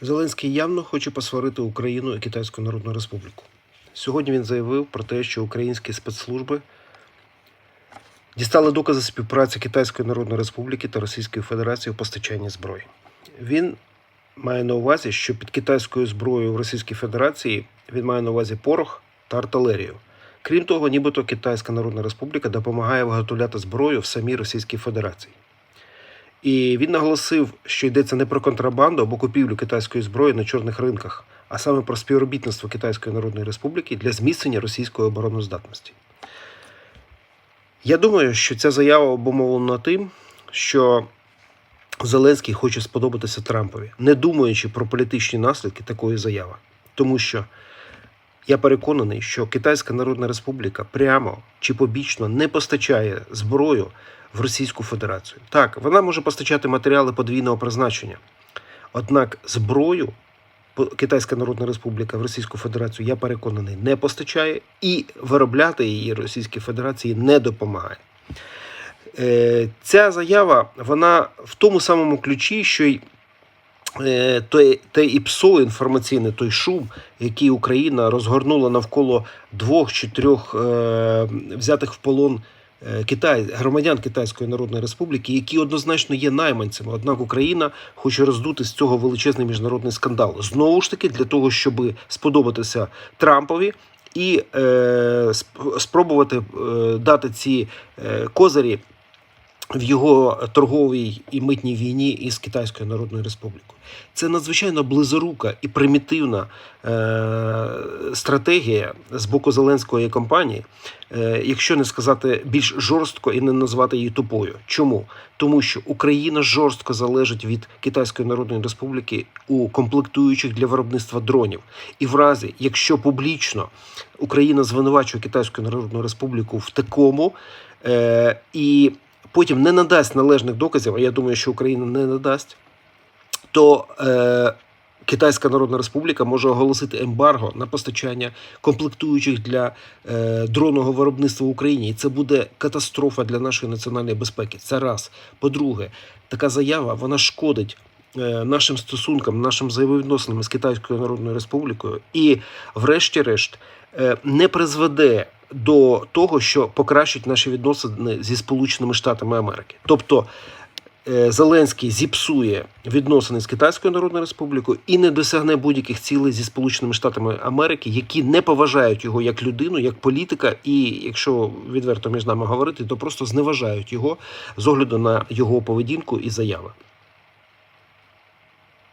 Зеленський явно хоче посварити Україну і Китайську Народну Республіку. Сьогодні він заявив про те, що українські спецслужби дістали докази співпраці Китайської Народної Республіки та Російської Федерації у постачанні зброї. Він має на увазі, що під китайською зброєю в Російській Федерації він має на увазі порох та артилерію. Крім того, нібито Китайська Народна Республіка допомагає виготовляти зброю в самій Російській Федерації. І він наголосив, що йдеться не про контрабанду або купівлю китайської зброї на чорних ринках, а саме про співробітництво Китайської Народної Республіки для зміцнення російської обороноздатності. Я думаю, що ця заява обумовлена тим, що Зеленський хоче сподобатися Трампові, не думаючи про політичні наслідки такої заяви. Тому що я переконаний, що Китайська Народна Республіка прямо чи побічно не постачає зброю в Російську Федерацію. Так, вона може постачати матеріали подвійного призначення. Однак зброю Китайська Народна Республіка в Російську Федерацію, я переконаний, не постачає і виробляти її Російській Федерації не допомагає. Е, Ця заява вона в тому самому ключі, що й е, той, те і ПСО інформаційне, той шум, який Україна розгорнула навколо двох чи трьох е, взятих в полон Китай, громадян Китайської Народної Республіки, які однозначно є найманцями. Однак Україна хоче роздути з цього величезний міжнародний скандал. Знову ж таки, для того, щоб сподобатися Трампові. І е, спробувати е, дати ці е, козирі в його торговій і митній війні із Китайською Народною Республікою. Це надзвичайно близорука і примітивна е, стратегія з боку Зеленської компанії, е, якщо не сказати більш жорстко і не назвати її тупою. Чому? Тому що Україна жорстко залежить від Китайської Народної Республіки у комплектуючих для виробництва дронів. І в разі, якщо публічно Україна звинувачує Китайську Народну Республіку в такому е, і потім не надасть належних доказів, а я думаю, що Україна не надасть, то е, Китайська Народна Республіка може оголосити ембарго на постачання комплектуючих для е, дронного виробництва в Україні. І це буде катастрофа для нашої національної безпеки. Це раз. По-друге, така заява вона шкодить. е, Нашим стосункам, нашим взаємовідносинам з Китайською Народною Республікою, і, врешті-решт, е, не призведе до того, що покращить наші відносини зі Сполученими Штатами Америки. Тобто е, Зеленський зіпсує відносини з Китайською Народною Республікою і не досягне будь-яких цілей зі Сполученими Штатами Америки, які не поважають його як людину, як політика, і якщо відверто між нами говорити, то просто зневажають його з огляду на його поведінку і заяви.